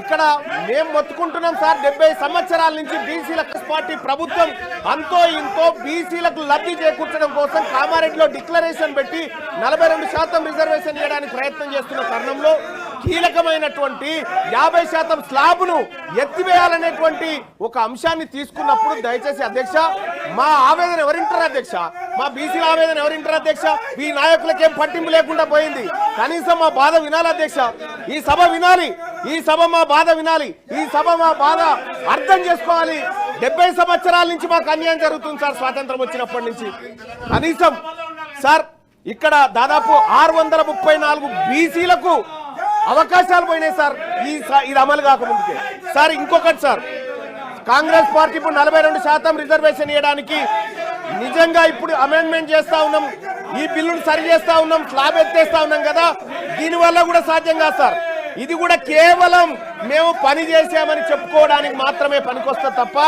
ఇక్కడ మేము మొత్తుకుంటున్నాం సార్. డెబ్బై సంవత్సరాల నుంచి బీసీల పార్టీ ప్రభుత్వం అంతో ఇంతో బీసీలకు లబ్ధి చేకూర్చడం కోసం కామారెడ్డిలో డిక్లరేషన్ పెట్టి నలభై రెండు శాతం రిజర్వేషన్ ఇవ్వడానికి ప్రయత్నం చేస్తున్న తరుణంలో కీలకమైనటువంటి యాభై శాతం స్లాబ్ను ఎత్తివేయాలనేటువంటి ఒక అంశాన్ని తీసుకున్నప్పుడు దయచేసి అధ్యక్ష మా ఆవేదన ఎవరింటారు అధ్యక్ష? మా బీసీల ఆవేదన ఎవరింటారు అధ్యక్ష? ఈ నాయకులకి ఏం పట్టింపు లేకుండా పోయింది. కనీసం మా బాధ వినాలి అధ్యక్ష. ఈ సభ వినాలి. ఈ సభ మా బాధ వినాలి. ఈ సభ మా బాధ అర్థం చేసుకోవాలి. డెబ్బై సంవత్సరాల నుంచి మాకు అన్యాయం జరుగుతుంది సార్ స్వాతంత్రం వచ్చినప్పటి నుంచి. కనీసం సార్ ఇక్కడ దాదాపు ఆరు వందల ముప్పై నాలుగు బీసీలకు అవకాశాలు పోయినాయి సార్. ఈ స- ఇది అమలు కాకముందుకే. సార్ ఇంకొకటి సార్ కాంగ్రెస్ పార్టీ ఇప్పుడు నలభై రెండు శాతం రిజర్వేషన్ ఇవ్వడానికి నిజంగా ఇప్పుడు అమెండ్మెంట్ చేస్తా ఉన్నాం. ఈ బిల్లును సరి చేస్తా ఉన్నాం. స్లాబ్ ఎత్తేస్తా ఉన్నాం కదా. దీనివల్ల కూడా సాధ్యం కాదు సార్. ఇది కూడా కేవలం మేము పని చేసామని చెప్పుకోవడానికి మాత్రమే పనికొస్తా తప్ప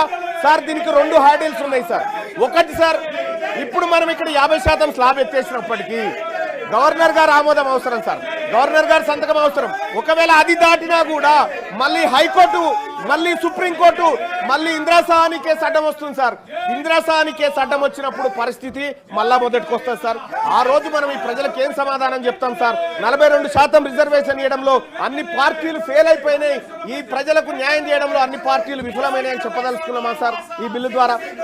సార్ దీనికి రెండు హార్డిల్స్ ఉన్నాయి సార్. ఒకటి సార్ ఇప్పుడు మనం ఇక్కడ యాభై శాతం స్లాబ్ ఎత్తేసినప్పటికీ గవర్నర్ గారు ఆమోదం అవసరం సార్. గవర్నర్ గారు సంతకం అవసరం. ఒకవేళ అది దాటినా కూడా మళ్ళీ హైకోర్టు మళ్ళీ సుప్రీంకోర్టు మళ్ళీ ఇందిరాసహాని కేసు అడ్డం వస్తుంది సార్. ఇందిరాసహాని కేసు అడ్డం వచ్చినప్పుడు పరిస్థితి మళ్ళా మొదటికి వస్తుంది సార్. ఆ రోజు మనం ఈ ప్రజలకు ఏం సమాధానం చెప్తాం సార్? నలభై రెండు శాతం రిజర్వేషన్ ఇవ్వడంలో అన్ని పార్టీలు ఫెయిల్ అయిపోయినాయి. ఈ ప్రజలకు న్యాయం చేయడంలో అన్ని పార్టీలు విఫలమైనాయని చెప్పదలుచుకున్నామా సార్? ఈ బిల్లు ద్వారా.